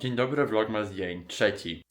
Dzień dobry, vlogmas dzień trzeci.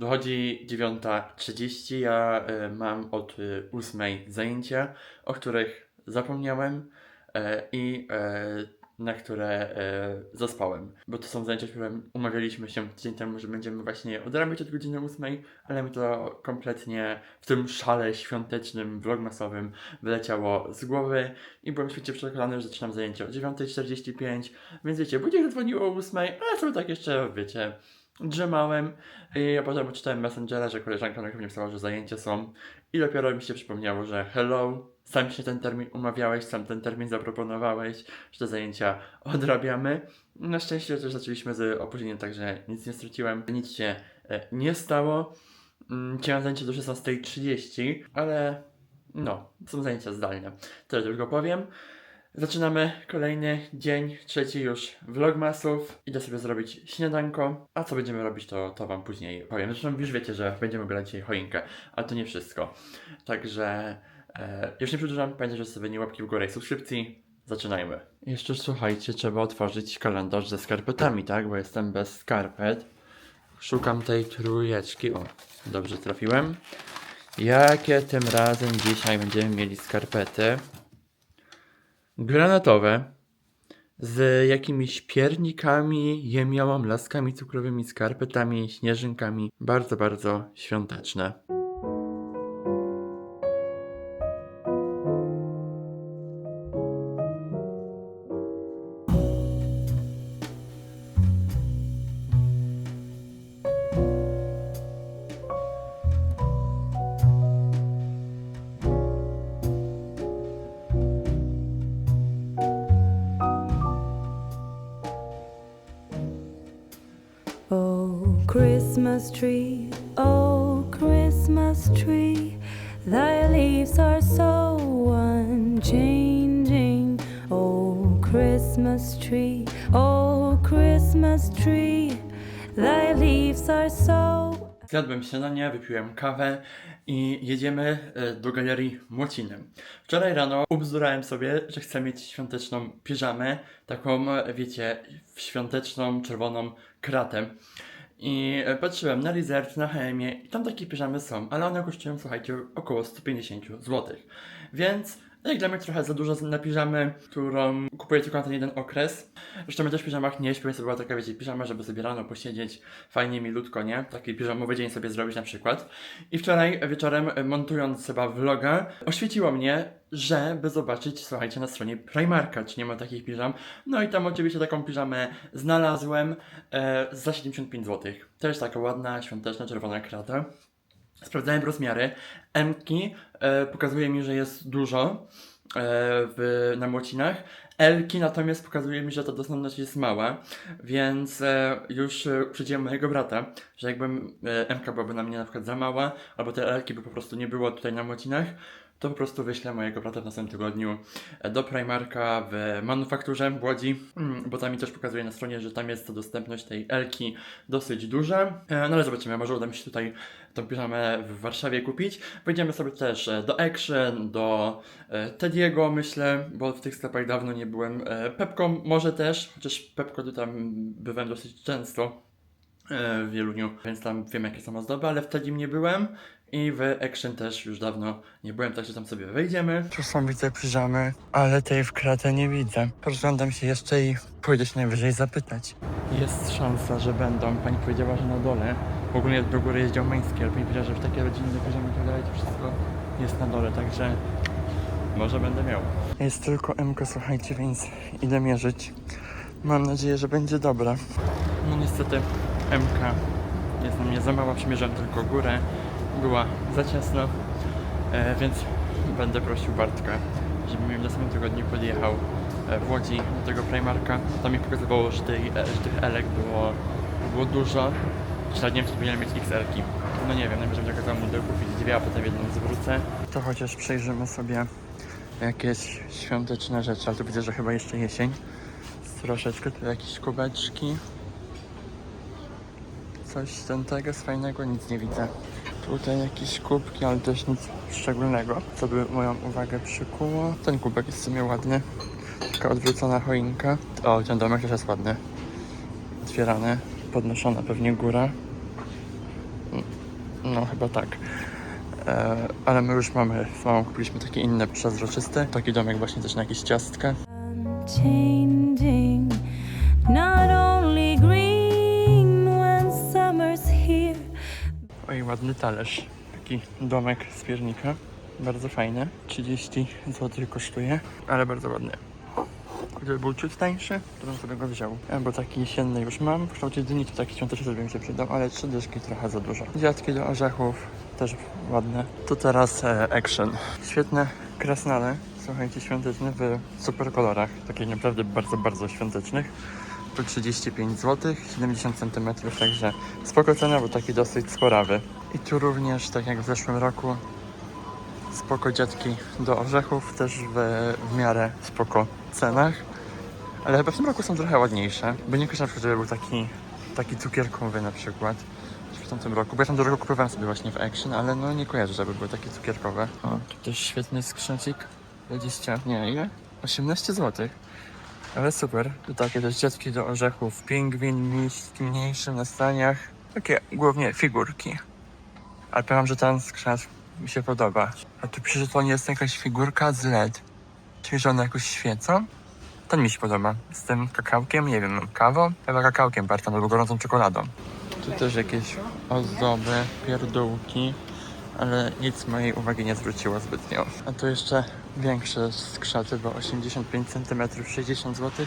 Dochodzi 9.30, ja y, mam od y, 8 zajęcia, o których zapomniałem e, i e, na które e, zaspałem. Bo to są zajęcia, które umawialiśmy się tydzień temu, że będziemy właśnie odrabiać od godziny 8, ale mi to kompletnie w tym szale świątecznym, vlogmasowym wyleciało z głowy i byłem świecie przekonany, że zaczynam zajęcie o 9.45, więc wiecie, budzik zadzwonił o 8, a ja sobie tak jeszcze, wiecie, drzemałem i ja potem czytałem Messengera, że koleżanka na mnie pisała, że zajęcia są i dopiero mi się przypomniało, że hello, sam się ten termin umawiałeś, sam ten termin zaproponowałeś, że te zajęcia odrabiamy. Na szczęście też zaczęliśmy z opóźnieniem, także nic nie straciłem, nic się e, nie stało. Mm, Chciałem zajęcie do 16.30, ale no, są zajęcia zdalne. Tyle tylko powiem. Zaczynamy kolejny dzień, trzeci już vlogmasów. Idę sobie zrobić śniadanko, a co będziemy robić to, to wam później powiem. Zresztą już wiecie, że będziemy oglądać dzisiaj choinkę, ale to nie wszystko. Także już nie przedłużam, pamiętajcie, sobie nie łapki w górę i subskrypcji. Zaczynajmy. Jeszcze słuchajcie, trzeba otworzyć kalendarz ze skarpetami, tak? Bo jestem bez skarpet. Szukam tej trójeczki. O, dobrze trafiłem. Jakie tym razem dzisiaj będziemy mieli skarpety? Granatowe. Z jakimiś piernikami, jemiołą, laskami cukrowymi, skarpetami, śnieżynkami. Bardzo, bardzo świąteczne. Christmas tree, oh, Christmas tree, thy leaves are so unchanging. Oh, Christmas tree, oh, Christmas tree, thy leaves are so Zjadłem śniadanie, wypiłem kawę i jedziemy e, do galerii Młociny. Wczoraj rano ubzdurałem sobie, że chcę mieć świąteczną piżamę, taką, wiecie, świąteczną, czerwoną kratę. I e, patrzyłem na Lizard, na HM i tam takie piżamy są, ale one kosztują, słuchajcie, około 150 zł. Więc jak dla mnie trochę za dużo na piżamę, którą kupuję tylko na ten jeden okres. Zresztą ja też w piżamach nie śpię, więc to była taka, wiecie, piżama, żeby sobie rano posiedzieć fajnie, milutko, nie? Taki piżamowy dzień sobie zrobić na przykład. I wczoraj wieczorem, e, montując chyba vloga, oświeciło mnie, żeby zobaczyć, słuchajcie, na stronie Primarka, czy nie ma takich piżam. No i tam oczywiście taką piżamę znalazłem e, za 75 zł. Też taka ładna, świąteczna, czerwona krata. Sprawdzałem rozmiary. M-ki e, pokazuje mi, że jest dużo e, w, na młocinach. L-ki natomiast pokazuje mi, że ta dostępność jest mała, więc e, już e, uprzedziłem mojego brata, że jakbym e, M-ka byłaby na mnie na przykład za mała, albo te L-ki by po prostu nie było tutaj na młocinach, to po prostu wyślę mojego brata w następnym tygodniu e, do Primarka w manufakturze w Łodzi, mm, bo tam mi też pokazuje na stronie, że tam jest dostępność tej Elki dosyć duża. E, No ale zobaczymy, może uda mi się tutaj tą piżamę w Warszawie kupić. Pójdziemy sobie też e, do Action, do Tediego myślę, bo w tych sklepach dawno nie byłem. Pepko może też, chociaż Pepko to tam bywałem dosyć często w Wieluniu, więc tam wiem jakie są ozdoby, ale wtedy nie byłem i w Action też już dawno nie byłem, także tam sobie wejdziemy. Tu są widzę piżamy, ale tej w kratę nie widzę. Rozglądam się jeszcze i pójdę się najwyżej zapytać. Jest szansa, że będą. Pani powiedziała, że na dole. Ogólnie do góry jest dział męski, ale pani powiedziała, że w takie rodzinne piżamy i tak dalej to wszystko jest na dole, także może będę miał. Jest tylko MK, słuchajcie, więc idę mierzyć. Mam nadzieję, że będzie dobra. No niestety MK jest na mnie za mała, przymierzam tylko górę. Była za ciasno, e, więc będę prosił Bartka, żeby mi w następnym tygodniu podjechał e, w Łodzi do tego Primarka. Tam mi pokazywało, że, tej, e, że tych elek było, było dużo. Czy powinienem mieć XL-ki. No nie wiem, najwyżej będzie kazał mu kupić dwie, a potem jedną zwrócę. To chociaż przejrzymy sobie jakieś świąteczne rzeczy, ale tu widzę, że chyba jeszcze jesień. Troszeczkę tu jakieś kubeczki. Coś z ten tego z fajnego nic nie widzę. Tutaj jakieś kubki, ale też nic szczególnego, co by moją uwagę przykuło. Ten kubek jest w sumie ładny. Taka odwrócona choinka. O, ten domek też jest ładny. Otwierany, podnoszona pewnie góra. No, chyba tak. E, ale my już mamy, kupiliśmy takie inne przezroczyste. Taki domek właśnie też na jakieś ciastka. Changing, Oj, ładny talerz. Taki domek z piernika. Bardzo fajny. 30 zł kosztuje, ale bardzo ładny. Gdyby był ciut tańszy, to bym sobie go wziął. E, Bo taki jesienny już mam. W kształcie dyni to taki świąteczny też by mi się przydał, ale trzy dyszki trochę za dużo. Dziadki do orzechów też ładne. To teraz e, action. Świetne krasnale. Słuchajcie, świąteczne w super kolorach. Takich naprawdę bardzo, bardzo świątecznych. Po 35 zł, 70 cm, także spoko cena, bo taki dosyć sporawy. I tu również, tak jak w zeszłym roku, spoko dziadki do orzechów, też w, w miarę spoko cenach. Ale chyba w tym roku są trochę ładniejsze, bo nie kojarzę żeby był taki, taki cukierkowy na przykład. W tamtym roku, bo ja tam roku kupowałem sobie właśnie w Action, ale no nie kojarzę, żeby były takie cukierkowe. O, tu też świetny skrzecik. 20, nie ile? 18 zł. Ale super. Tu takie też dziadki do orzechów. Pingwin, miś w na staniach. Takie głównie figurki. Ale powiem, że ten skrzat mi się podoba. A tu pisze, że to nie jest jakaś figurka z LED. Czyli, że one jakoś świecą. Ten mi się podoba. Z tym kakałkiem, nie wiem, kawą? Chyba kakałkiem bardziej, albo gorącą czekoladą. Tu też jakieś ozdoby, pierdółki, ale nic mojej uwagi nie zwróciło zbytnio. A tu jeszcze większe skrzaty, bo 85 cm, 60 zł.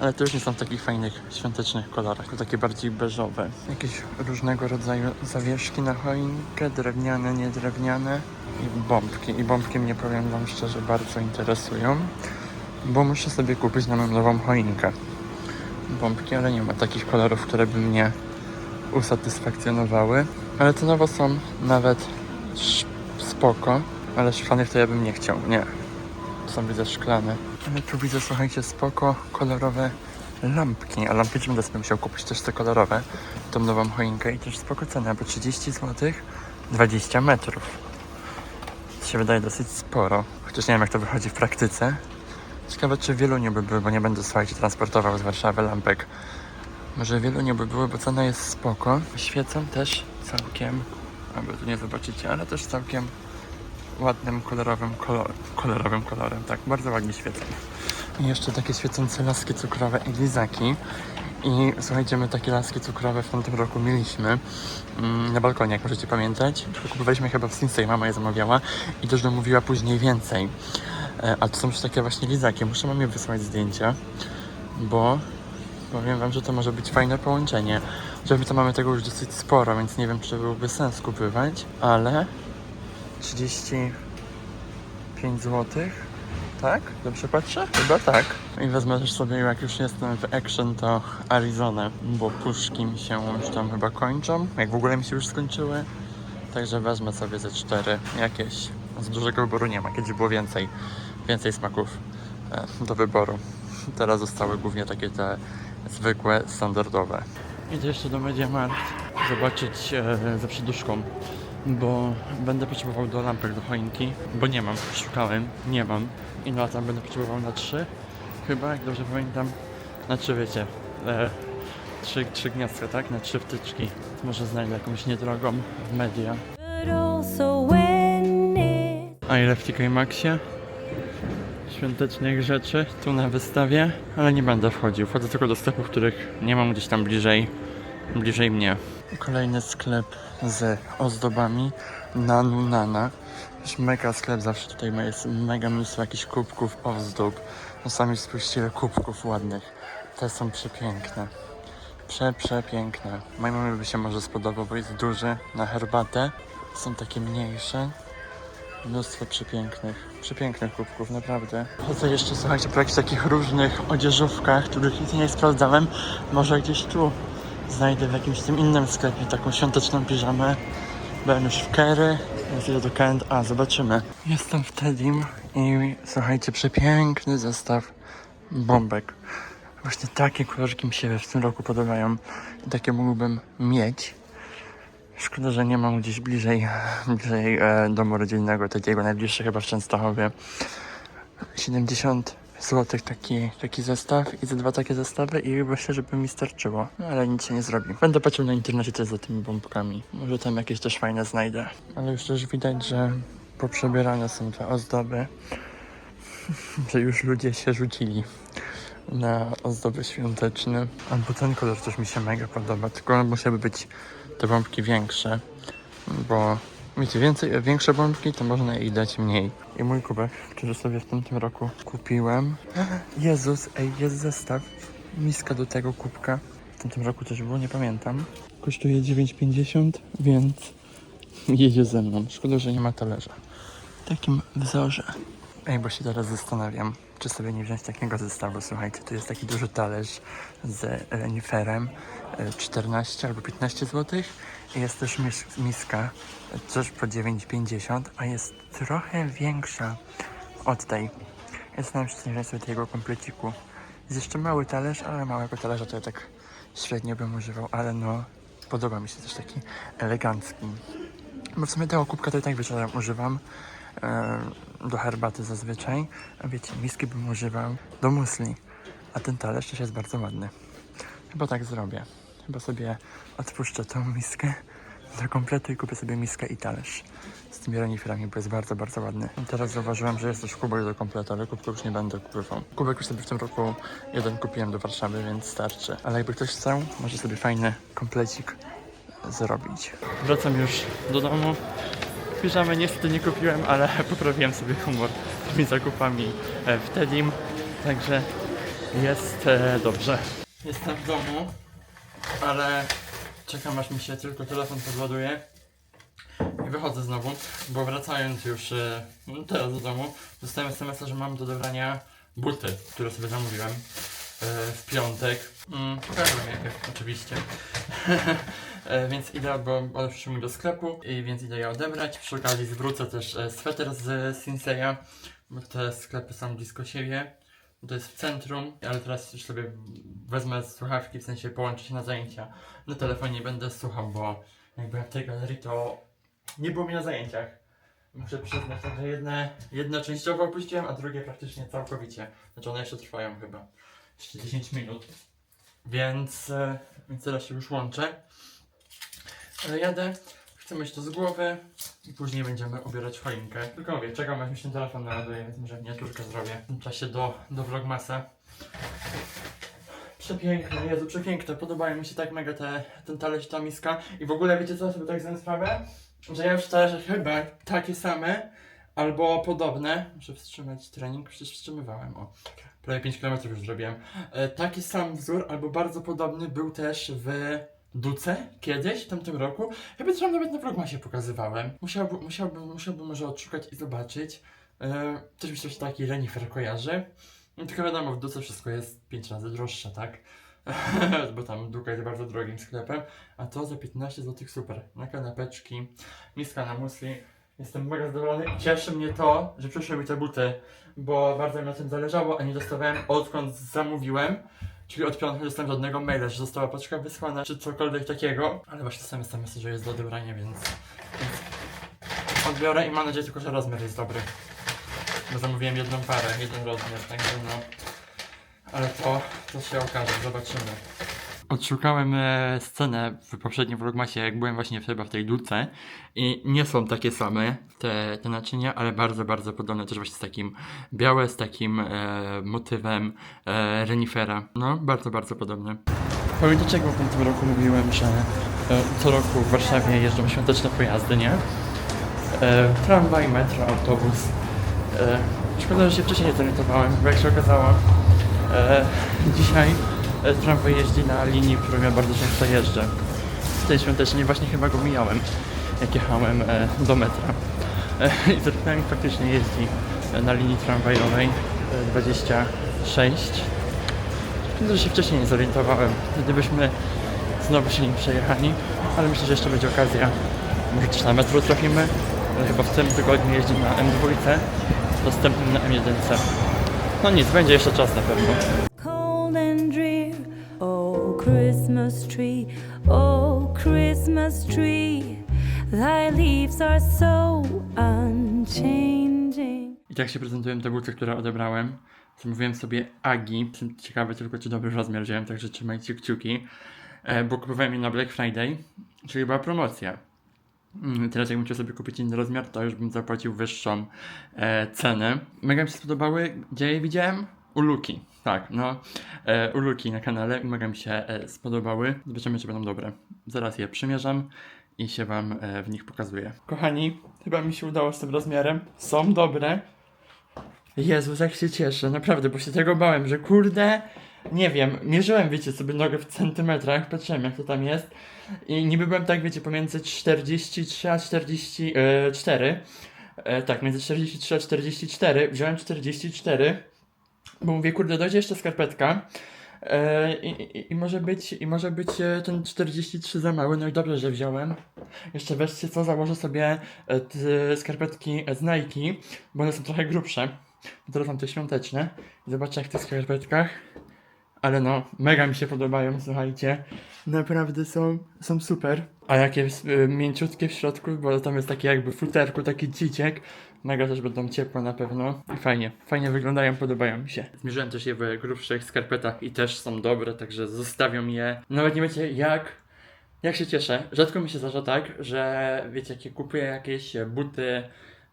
Ale to już nie są w takich fajnych, świątecznych kolorach, to takie bardziej beżowe. Jakieś różnego rodzaju zawieszki na choinkę, drewniane, niedrewniane i bombki. I bombki mnie, powiem wam szczerze, bardzo interesują, bo muszę sobie kupić na nową choinkę. Bombki, ale nie ma takich kolorów, które by mnie usatysfakcjonowały. Ale te nowe są nawet spoko, ale szklanych to ja bym nie chciał, nie. Są widzę szklane. Ale tu widzę, słuchajcie, spoko, kolorowe lampki. A lampki będę sobie musiał kupić też te kolorowe. Tą nową choinkę i też spoko cena, bo 30 zł 20 metrów. To się wydaje dosyć sporo. Chociaż nie wiem jak to wychodzi w praktyce. Ciekawe czy w Wieluniu by były, bo nie będę słuchajcie transportował z Warszawy lampek. Może w Wieluniu by były, bo cena jest spoko. Świecą też całkiem, aby tu nie zobaczycie, ale też całkiem ładnym, kolorowym kolor, kolorowym kolorem, tak, bardzo ładnie świecą. I jeszcze takie świecące laski cukrowe lizaki. I słuchajcie, my takie laski cukrowe w tamtym roku mieliśmy mm, na balkonie, jak możecie pamiętać. Kupowaliśmy chyba w Sinsei, mama je zamawiała i też domówiła później więcej. E, a to są już takie właśnie lizaki. Muszę mamie wysłać zdjęcia, bo powiem wam, że to może być fajne połączenie. Że my to mamy tego już dosyć sporo, więc nie wiem, czy byłby sens kupywać, ale 35 zł. Tak? Dobrze patrzę? Chyba tak. I wezmę też sobie, jak już jestem w Action, to Arizonę, bo puszki mi się już tam chyba kończą. Jak w ogóle mi się już skończyły. Także wezmę sobie ze cztery jakieś. Z dużego wyboru nie ma, kiedyś było więcej, więcej smaków e, do wyboru. Teraz zostały głównie takie te zwykłe, standardowe. Idę jeszcze do Mediamarkt zobaczyć e, za przyduszką, bo będę potrzebował do lampek do choinki, bo nie mam, szukałem, nie mam i na tam będę potrzebował na trzy, chyba, jak dobrze pamiętam, na trzy wiecie, e, trzy, trzy gniazdka, tak, na trzy wtyczki. Może znajdę jakąś niedrogą w media. A ile w TK Maxie? Świątecznych rzeczy tu na wystawie, ale nie będę wchodził. Wchodzę tylko do sklepów, których nie mam gdzieś tam bliżej, bliżej mnie. Kolejny sklep z ozdobami Nanu Nana. Mega sklep, zawsze tutaj jest mega mnóstwo jakichś kubków ozdób. No sami spójrzcie ile kubków ładnych. Te są przepiękne. Prze, przepiękne. Mojej mamie by się może spodobał, bo jest duży na herbatę. Są takie mniejsze. Mnóstwo przepięknych, przepięknych kubków, naprawdę. Chodzę jeszcze, słuchajcie, po jakichś takich różnych odzieżówkach, których nigdy nie sprawdzałem. Może gdzieś tu znajdę w jakimś tym innym sklepie taką świąteczną piżamę. Byłem już w Kerry, więc idę do K&A, zobaczymy. Jestem w Tedim i słuchajcie, przepiękny zestaw bombek. Właśnie takie kolorki mi się w tym roku podobają i takie mógłbym mieć. Szkoda, że nie mam gdzieś bliżej, bliżej e, domu rodzinnego, takiego najbliższego chyba w Częstochowie. 70 zł taki, taki zestaw i ze dwa takie zestawy i myślę, żeby mi starczyło. No ale nic się nie zrobi. Będę patrzył na internecie też za tymi bombkami. Może tam jakieś też fajne znajdę. Ale już też widać, że poprzebierane są te ozdoby. że już ludzie się rzucili na ozdoby świąteczne. Albo ten kolor też mi się mega podoba, tylko musiały być te bombki większe, bo wiecie, więcej, większe bombki to można jej dać mniej. I mój kubek, który sobie w tym, tym roku kupiłem. Jezus, ej, jest zestaw. Miska do tego kubka. W tym, tym roku też było, nie pamiętam. Kosztuje 9,50, więc jedzie ze mną. Szkoda, że nie ma talerza. W takim wzorze. Ej, bo się teraz zastanawiam, czy sobie nie wziąć takiego zestawu. Słuchajcie, tu jest taki duży talerz z reniferem, 14 albo 15 zł. Jest też mis miska, też po 9,50, a jest trochę większa od tej. Ja zastanawiam się, nie sobie tego kompleciku. Jest jeszcze mały talerz, ale małego talerza to ja tak średnio bym używał, ale no, podoba mi się też taki elegancki. Bo w sumie tego kubka to i tak wieczorem używam do herbaty zazwyczaj. A wiecie, miski bym używał do musli. A ten talerz też jest bardzo ładny. Chyba tak zrobię. Chyba sobie odpuszczę tą miskę do kompletu i kupię sobie miskę i talerz. Z tymi reniferami, bo jest bardzo, bardzo ładny. I teraz zauważyłem, że jest też kubek do kompletu, ale kubku już nie będę kupował. Kubek już sobie w tym roku jeden kupiłem do Warszawy, więc starczy. Ale jakby ktoś chciał, może sobie fajny komplecik zrobić. Wracam już do domu. Piżamy niestety nie kupiłem, ale poprawiłem sobie humor tymi zakupami e, w Tedim, także jest e, dobrze. Jestem w domu, ale czekam aż mi się tylko telefon podładuje i wychodzę znowu, bo wracając już e, no teraz do domu, dostałem SMS, że mam do dobrania buty, które sobie zamówiłem e, w piątek. Mm, pokażę jakie, oczywiście. E, więc idę, bo one przyszły mi do sklepu i więc idę je odebrać. Przy okazji zwrócę też sweter z Sinseya, bo te sklepy są blisko siebie. To jest w centrum, ale teraz już sobie wezmę słuchawki, w sensie połączę się na zajęcia. Na telefonie nie będę słuchał, bo jak byłem w tej galerii, to nie było mi na zajęciach. Muszę przyznać, że jedne, jedno częściowo opuściłem, a drugie praktycznie całkowicie. Znaczy one jeszcze trwają chyba. Jeszcze 10 minut. Więc, e, więc teraz się już łączę. Ale jadę, chcę mieć to z głowy i później będziemy ubierać choinkę. Tylko mówię, czekam aż mi się telefon naładuje, więc może miniaturkę zrobię w tym czasie do, do vlogmasa. Przepiękne, Jezu, przepiękne, podobają mi się tak mega te, ten talerz, ta miska i w ogóle wiecie co, sobie tak zdałem sprawę, że ja już talerze chyba takie same albo podobne, muszę wstrzymać trening, przecież wstrzymywałem, o, prawie 5 km już zrobiłem, e, taki sam wzór albo bardzo podobny był też w Duce kiedyś, w tamtym roku. Chyba też nawet na vlogmasie pokazywałem. Musiałbym, musiałbym, musiałbym może odszukać i zobaczyć. E, też mi się taki renifer kojarzy. No tylko wiadomo, w Duce wszystko jest 5 razy droższe, tak? Bo tam Duka jest bardzo drogim sklepem. A to za 15 zł super. Na kanapeczki, miska na musli. Jestem mega zadowolony. Cieszy mnie to, że przyszły mi te buty, bo bardzo mi na tym zależało, a nie dostawałem odkąd zamówiłem. Czyli od piątku nie dostałem żadnego maila, że została paczka wysłana, czy cokolwiek takiego. Ale właśnie sam jestem że jest do odebrania, więc, więc odbiorę i mam nadzieję tylko, że rozmiar jest dobry. Bo zamówiłem jedną parę, jeden rozmiar, także no. Ale to, to się okaże, zobaczymy. Odszukałem e, scenę w poprzednim vlogmasie, jak byłem właśnie chyba w tej dudce i nie są takie same te, te naczynia, ale bardzo, bardzo podobne też właśnie z takim białe, z takim e, motywem e, renifera. No, bardzo, bardzo podobne. Pamiętacie, jak w tym roku mówiłem, że e, co roku w Warszawie jeżdżą świąteczne pojazdy, nie? E, tramwaj, metro, autobus. E, szkoda, że się wcześniej nie zorientowałem, bo jak się okazało, e, dzisiaj tramwaj jeździ na linii, którą ja bardzo często jeżdżę. W tej świątecznej właśnie chyba go mijałem, jak jechałem e, do metra. E, I zerknąłem i faktycznie jeździ e, na linii tramwajowej e, 26. Szkoda, że się wcześniej nie zorientowałem. Wtedy byśmy znowu się nim przejechali, ale myślę, że jeszcze będzie okazja. Może też na metro trafimy, chyba w tym tygodniu jeździ na M2, następnym na M1. No nic, będzie jeszcze czas na pewno. Christmas tree, oh, Christmas tree. Thy leaves are so unchanging. I tak się prezentują te buty, które odebrałem. Zamówiłem sobie Agi. Ciekawy tylko, czy dobry rozmiar wziąłem, także trzymajcie kciuki. E, bo kupowałem je na Black Friday, czyli była promocja. Mm, Teraz jakbym chciał sobie kupić inny rozmiar, to już bym zapłacił wyższą e, cenę. Mega mi się spodobały. Gdzie je widziałem? U Luki. Tak, no. E, na kanale. Mega mi się e, spodobały. Zobaczymy, czy będą dobre. Zaraz je przymierzam i się wam e, w nich pokazuję. Kochani, chyba mi się udało z tym rozmiarem. Są dobre. Jezus, jak się cieszę, naprawdę, bo się tego bałem, że kurde, nie wiem, mierzyłem, wiecie, sobie nogę w centymetrach, patrzyłem jak to tam jest i niby byłem tak, wiecie, pomiędzy 43 a 44, e, tak, między 43 a 44, wziąłem 44, bo mówię, kurde, dojdzie jeszcze skarpetka, E, i, i, I może być, i może być e, ten 43 za mały, no i dobrze, że wziąłem. Jeszcze weźcie co, założę sobie e, te skarpetki z Nike, bo one są trochę grubsze. Teraz mam te świąteczne. Zobaczcie jak w tych skarpetkach. Ale no, mega mi się podobają, słuchajcie. Naprawdę są, są super. A jakie y, mięciutkie w środku, bo tam jest taki jakby futerku, taki ciciek. Mega też będą ciepłe na pewno. I fajnie, fajnie wyglądają, podobają mi się. Zmierzyłem też je w grubszych skarpetach i też są dobre, także zostawiam je. Nawet nie wiecie jak, jak się cieszę. Rzadko mi się zdarza tak, że wiecie, jak kupuję jakieś buty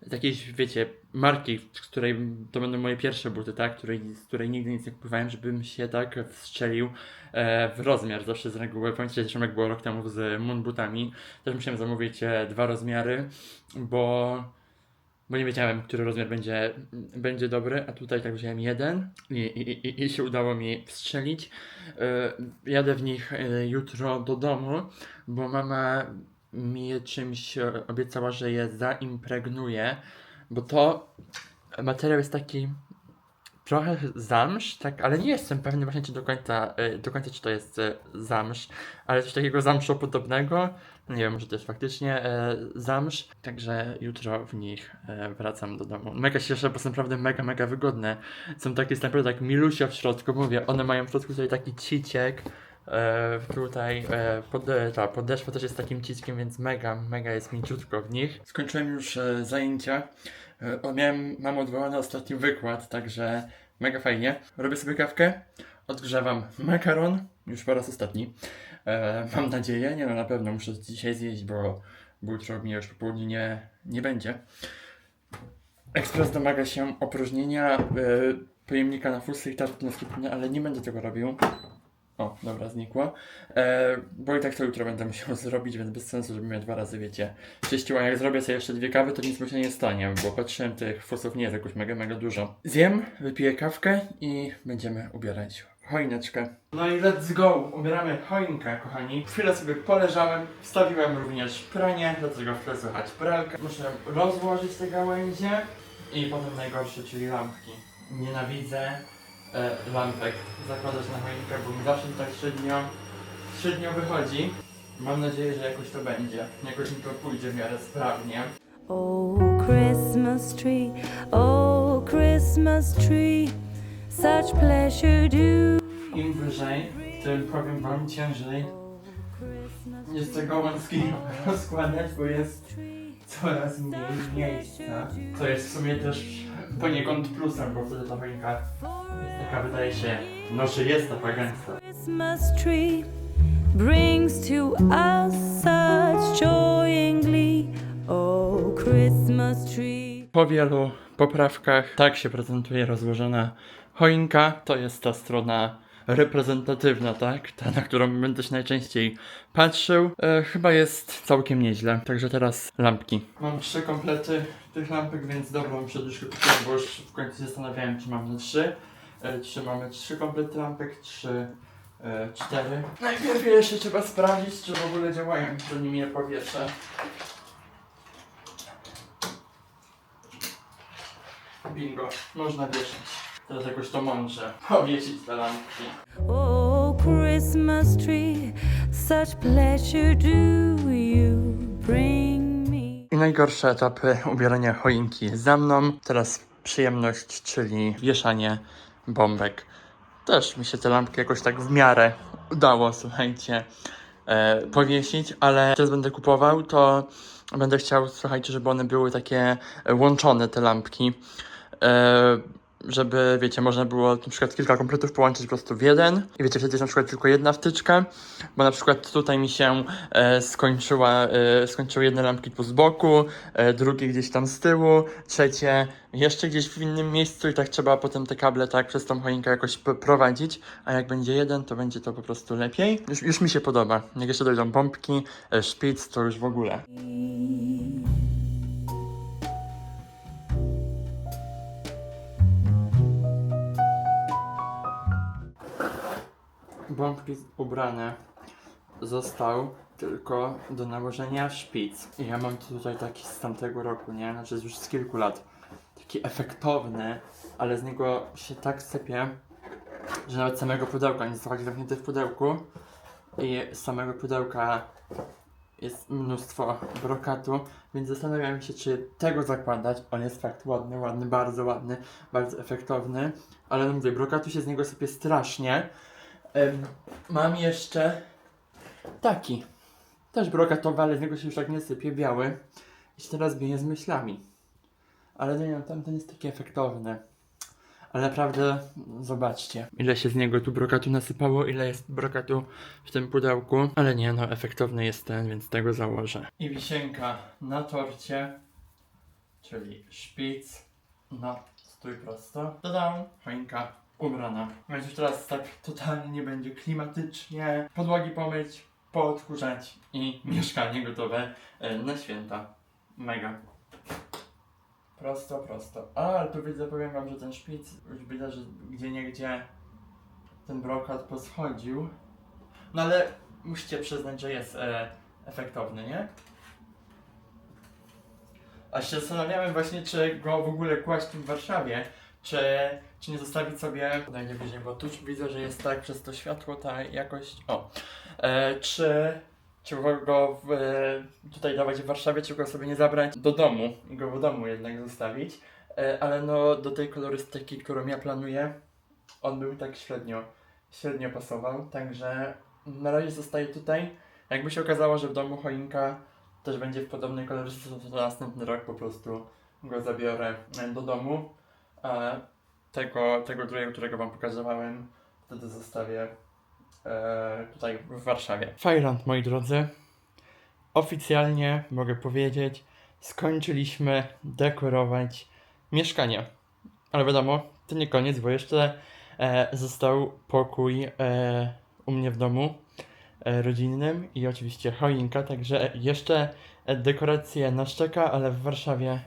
z jakiejś, wiecie, marki, z której to będą moje pierwsze buty, tak, której, z której nigdy nic nie kupowałem, żebym się tak wstrzelił e, w rozmiar zawsze z reguły. Pamiętacie zresztą jak było rok temu z Moon butami, też musiałem zamówić e, dwa rozmiary, bo, bo nie wiedziałem, który rozmiar będzie, będzie dobry, a tutaj tak wziąłem jeden i, i, i, i się udało mi wstrzelić. E, jadę w nich e, jutro do domu, bo mama mi czymś obiecała, że je zaimpregnuje, bo to materiał jest taki trochę zamsz, tak, ale nie jestem pewny właśnie czy do końca, e, do końca czy to jest e, zamsz, ale coś takiego zamszopodobnego, nie wiem, może to jest faktycznie e, zamsz, także jutro w nich wracam do domu. Mega się cieszę, bo są naprawdę mega, mega wygodne. Są takie, naprawdę tak milusia w środku, mówię, one mają w środku tutaj taki ciciek, E, tutaj e, pod, e, ta podeszwa też jest takim ciskiem, więc mega, mega jest mięciutko w nich. Skończyłem już e, zajęcia. E, miałem, mam odwołany ostatni wykład, także mega fajnie. Robię sobie kawkę, odgrzewam makaron, już po raz ostatni. E, mam nadzieję, nie no na pewno muszę dzisiaj zjeść, bo, bo jutro mnie już po południu nie, nie będzie. Ekspres domaga się opróżnienia e, pojemnika na fusy i tarty na skipnie, ale nie będę tego robił. O, dobra, znikło. E, bo i tak to jutro będę musiał zrobić, więc bez sensu, żebym ja dwa razy, wiecie, czyścił. A jak zrobię sobie jeszcze dwie kawy, to nic mi się nie stanie, bo patrzyłem, tych fusów nie jest jakoś mega, mega dużo. Zjem, wypiję kawkę i będziemy ubierać choineczkę. No i let's go! Ubieramy choinkę, kochani. Chwilę sobie poleżałem, wstawiłem również pranie, dlatego w tle słychać pralkę. Muszę rozłożyć te gałęzie i potem najgorsze, czyli lampki. Nienawidzę e, lampek zakładać na choinkę, bo mi zawsze tak średnio, średnio wychodzi. Mam nadzieję, że jakoś to będzie. Jakoś mi to pójdzie w miarę sprawnie. Oh, Christmas tree, oh, Christmas tree, such pleasure do. Im wyżej, tym powiem wam ciężej jest tego łącki rozkładać, bo jest coraz mniej miejsca. Co jest w sumie też poniekąd plusem, bo wtedy ta choinka jest taka, wydaje się, no że jest taka gęsta. Christmas tree brings to us such joy and glee. Oh, Christmas tree. Po wielu poprawkach tak się prezentuje rozłożona choinka. To jest ta strona reprezentatywna, tak? Ta, na którą będę się najczęściej patrzył. E, chyba jest całkiem nieźle. Także teraz lampki. Mam trzy komplety tych lampek, więc dobrą przedłużkę kupiłem, bo już w końcu się zastanawiałem, czy mam na trzy. E, czy mamy trzy komplety lampek, trzy, e, cztery. Najpierw jeszcze trzeba sprawdzić, czy w ogóle działają, czy nim je powieszę. Bingo, można wieszać. Teraz jakoś to mądrze. Powiesić te lampki. Oh, Christmas tree, such pleasure do you bring me. I najgorsze etapy ubierania choinki za mną. Teraz przyjemność, czyli wieszanie bombek. Też mi się te lampki jakoś tak w miarę udało, słuchajcie. e, powiesić, ale teraz będę kupował, to będę chciał, słuchajcie, żeby one były takie łączone, te lampki. E, żeby, wiecie, można było na przykład kilka kompletów połączyć po prostu w jeden i wiecie, wtedy jest na przykład tylko jedna wtyczka, bo na przykład tutaj mi się e, skończyła, e, skończyły jedne lampki tu z boku, e, drugie gdzieś tam z tyłu, trzecie jeszcze gdzieś w innym miejscu i tak trzeba potem te kable tak przez tą choinkę jakoś prowadzić, a jak będzie jeden, to będzie to po prostu lepiej. Już, już mi się podoba. Jak jeszcze dojdą pompki, e, szpic, to już w ogóle. Bombki ubrane został tylko do nałożenia szpic. I ja mam tutaj taki z tamtego roku, nie? Znaczy już z kilku lat. Taki efektowny, ale z niego się tak sypie, że nawet samego pudełka nie zostało zamknięte w pudełku. I z samego pudełka jest mnóstwo brokatu, więc zastanawiam się, czy tego zakładać. On jest fakt ładny, ładny, bardzo ładny, bardzo efektowny, ale no mówię, brokatu się z niego sypie strasznie. Mam jeszcze taki. Też brokatowy, ale z niego się już tak nie sypie, biały. I się teraz biję z myślami. Ale nie wiem, tamten jest taki efektowny. Ale naprawdę, zobaczcie. Ile się z niego tu brokatu nasypało, ile jest brokatu w tym pudełku. Ale nie, no, efektowny jest ten, więc tego założę. I wisienka na torcie, czyli szpic na stój prosto. Dodam, choinka ubrana. Więc już teraz tak totalnie nie będzie klimatycznie. Podłogi pomyć, poodkurzać i mieszkanie gotowe e, na święta. Mega. Prosto, prosto. A, tu widzę, powiem wam, że ten szpic, już widzę, że gdzie niegdzie ten brokat poschodził. No ale musicie przyznać, że jest e, efektowny, nie? A się zastanawiałem właśnie, czy go w ogóle kłaść w Warszawie, czy, czy nie zostawić sobie, podajcie bliżej, bo tu widzę, że jest tak przez to światło, ta jakość, o, e, czy, czy go w, e, tutaj dawać w Warszawie, czy go sobie nie zabrać? Do domu go w domu jednak zostawić, e, ale no do tej kolorystyki, którą ja planuję, on był tak średnio, średnio pasował, także na razie zostaje tutaj. Jakby się okazało, że w domu choinka też będzie w podobnej kolorystyce, to na następny rok po prostu go zabiorę e, do domu. A tego, tego drugiego, którego Wam pokazywałem, wtedy zostawię e, tutaj w Warszawie. Fajland, moi drodzy. Oficjalnie mogę powiedzieć, skończyliśmy dekorować mieszkanie. Ale wiadomo, to nie koniec, bo jeszcze e, został pokój e, u mnie w domu e, rodzinnym i oczywiście choinka, także jeszcze dekoracje nas czeka, ale w Warszawie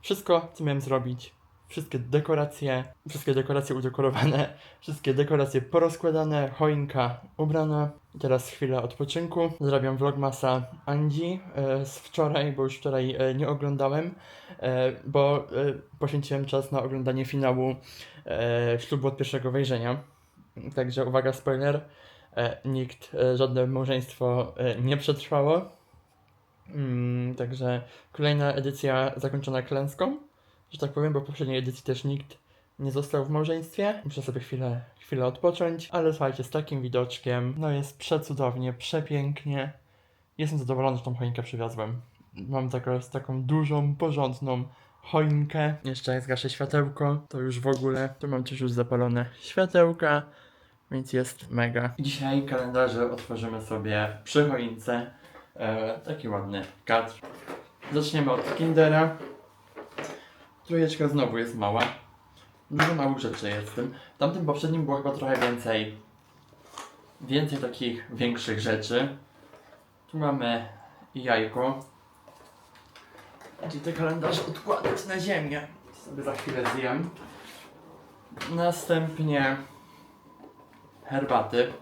wszystko, co miałem zrobić, wszystkie dekoracje, wszystkie dekoracje udekorowane, wszystkie dekoracje porozkładane, choinka ubrana. Teraz chwila odpoczynku. Zrobię vlogmasa Andzi e, z wczoraj, bo już wczoraj e, nie oglądałem, e, bo e, poświęciłem czas na oglądanie finału e, ślubu od pierwszego wejrzenia. Także uwaga, spoiler. E, nikt, e, żadne małżeństwo e, nie przetrwało. Mm, także kolejna edycja zakończona klęską, że tak powiem, bo w poprzedniej edycji też nikt nie został w małżeństwie. Muszę sobie chwilę, chwilę odpocząć, ale słuchajcie, z takim widoczkiem, no jest przecudownie, przepięknie. Jestem zadowolony, że tą choinkę przywiozłem. Mam taką, taką dużą, porządną choinkę. Jeszcze jak zgaszę światełko, to już w ogóle, tu mam też już zapalone światełka, więc jest mega. Dzisiaj kalendarze otworzymy sobie przy choince. E, taki ładny kadr. Zaczniemy od Kindera. Trójeczka znowu jest mała. Dużo małych rzeczy jest w tym. Tamtym poprzednim było chyba trochę więcej. Więcej takich większych rzeczy. Tu mamy jajko. Gdzie te kalendarze odkładać na ziemię. Sobie za chwilę zjem. Następnie herbaty.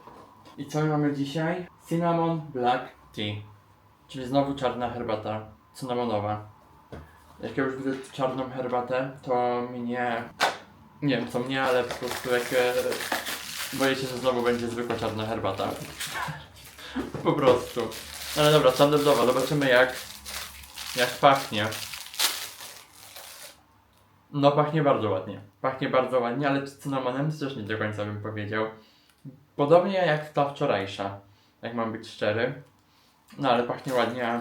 I co my mamy dzisiaj? Cinnamon Black Tea. Czyli znowu czarna herbata cynamonowa. Jak ja już widzę czarną herbatę, to mnie... Nie wiem co mnie, ale po prostu jak... e, Boję się, że znowu będzie zwykła czarna herbata. po prostu. Ale dobra, standardowa. Zobaczymy jak... Jak pachnie. No pachnie bardzo ładnie. Pachnie bardzo ładnie, ale z cynamonem też nie do końca bym powiedział. Podobnie jak ta wczorajsza. jak mam być szczery. No ale pachnie ładnie,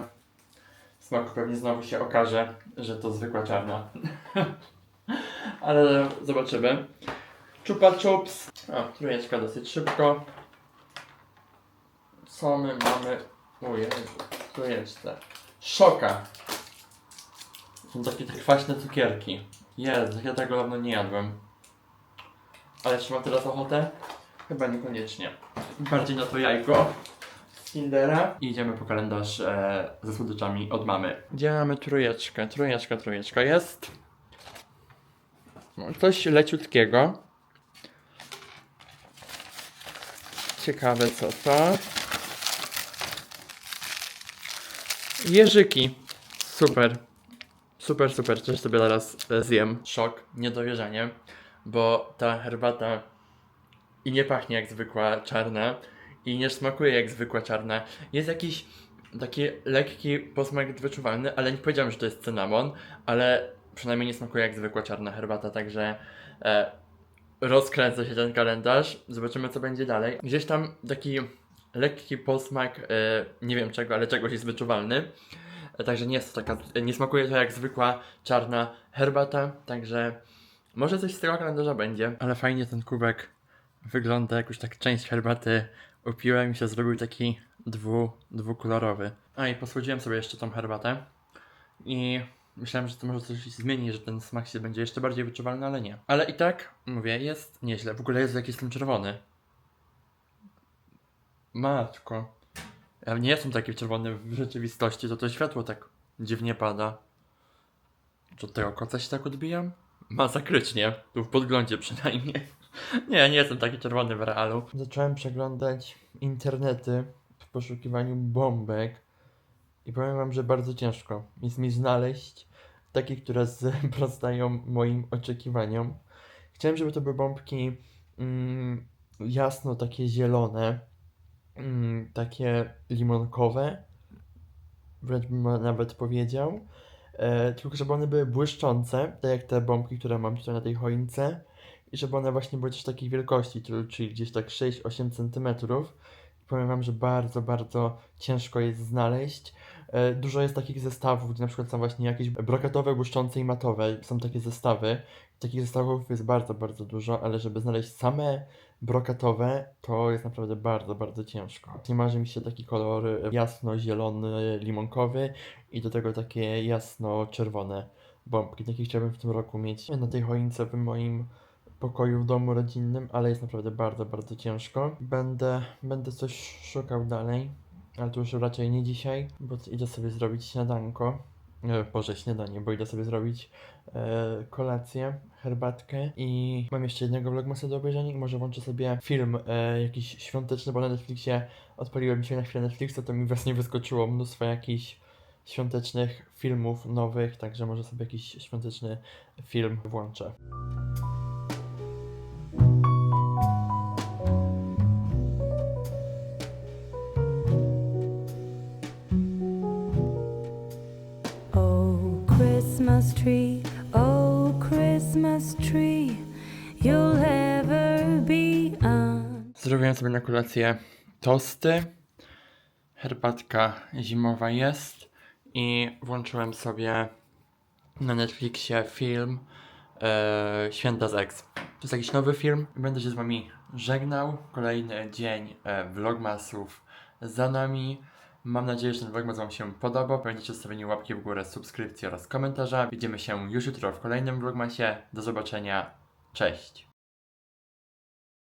smaku pewnie znowu się okaże, że to zwykła czarna. ale zobaczymy. Chupa Chups. O, trójeczka dosyć szybko. Co my mamy? Ujej, trójeczce. Szoka. Są takie te kwaśne cukierki. Jezu, ja tego dawno nie jadłem. Ale czy mam teraz ochotę? Chyba niekoniecznie. Bardziej na to jajko z Kindera. I idziemy po kalendarz e, ze słodyczami od mamy. Gdzie mamy trójeczkę? Trójeczka, trójeczka jest. No, Coś leciutkiego. Ciekawe co to. Jeżyki. Super. Super, super. Też sobie zaraz e, zjem. Szok, niedowierzanie, bo ta herbata i nie pachnie jak zwykła czarna i nie smakuje jak zwykła czarna. Jest jakiś taki lekki posmak wyczuwalny, ale nie powiedziałem, że to jest cynamon, ale przynajmniej nie smakuje jak zwykła czarna herbata, także e, rozkręca się ten kalendarz. Zobaczymy co będzie dalej. Gdzieś tam taki lekki posmak, e, nie wiem czego, ale czegoś jest wyczuwalny. E, Także nie jest to taka, nie smakuje to jak zwykła czarna herbata, także może coś z tego kalendarza będzie. Ale fajnie ten kubek wygląda, jak już tak część herbaty upiłem i się zrobił taki dwu, dwukolorowy. A i posłodziłem sobie jeszcze tą herbatę i myślałem, że to może coś zmieni, że ten smak się będzie jeszcze bardziej wyczuwalny, ale nie. Ale i tak, mówię, jest nieźle. W ogóle jest jak jestem czerwony. Matko. Ja nie jestem taki czerwony w rzeczywistości, to to światło tak dziwnie pada. Czy od tego koca się tak odbijam? Masakrycznie, tu w podglądzie przynajmniej. Nie, nie jestem taki czerwony w realu. Zacząłem przeglądać internety w poszukiwaniu bombek i powiem wam, że bardzo ciężko jest mi znaleźć takie, które sprostają moim oczekiwaniom. Chciałem, żeby to były bombki mm, jasno takie zielone, mm, takie limonkowe, wręcz bym nawet powiedział. E, tylko żeby one były błyszczące, tak jak te bombki, które mam tutaj na tej choince. Żeby one właśnie były też takiej wielkości, czyli- gdzieś tak 6-8 cm. Powiem Wam, że bardzo, bardzo ciężko jest znaleźć. E, Dużo jest takich zestawów, gdzie na przykład są właśnie jakieś brokatowe, błyszczące i matowe. Są takie zestawy. Takich zestawów jest bardzo, bardzo dużo, ale żeby znaleźć same brokatowe, to jest naprawdę bardzo, bardzo ciężko. Nie marzy mi się taki kolor jasno-zielony, limonkowy i do tego takie jasno-czerwone bombki. Takie chciałbym w tym roku mieć na tej choince w moim pokoju w domu rodzinnym, ale jest naprawdę bardzo, bardzo ciężko. Będę, będę coś szukał dalej, ale to już raczej nie dzisiaj, bo idę sobie zrobić śniadanko. E, Boże, śniadanie, bo idę sobie zrobić e, kolację, herbatkę i mam jeszcze jednego vlogmasa do obejrzenia i może włączę sobie film e, jakiś świąteczny, bo na Netflixie odpaliłem dzisiaj na chwilę Netflixa, to mi właśnie wyskoczyło mnóstwo jakichś świątecznych filmów nowych, także może sobie jakiś świąteczny film włączę. Tree, oh, Christmas tree, you'll ever be on. Zrobiłem sobie na kolację tosty, herbatka zimowa jest i włączyłem sobie na Netflixie film e, Święta z Ex. To jest jakiś nowy film. Będę się z wami żegnał. Kolejny dzień e, vlogmasów za nami. Mam nadzieję, że ten vlogmas wam się podobał. Pamiętajcie o zostawieniu łapki w górę, subskrypcji oraz komentarza. Widzimy się już jutro w kolejnym vlogmasie. Do zobaczenia. Cześć!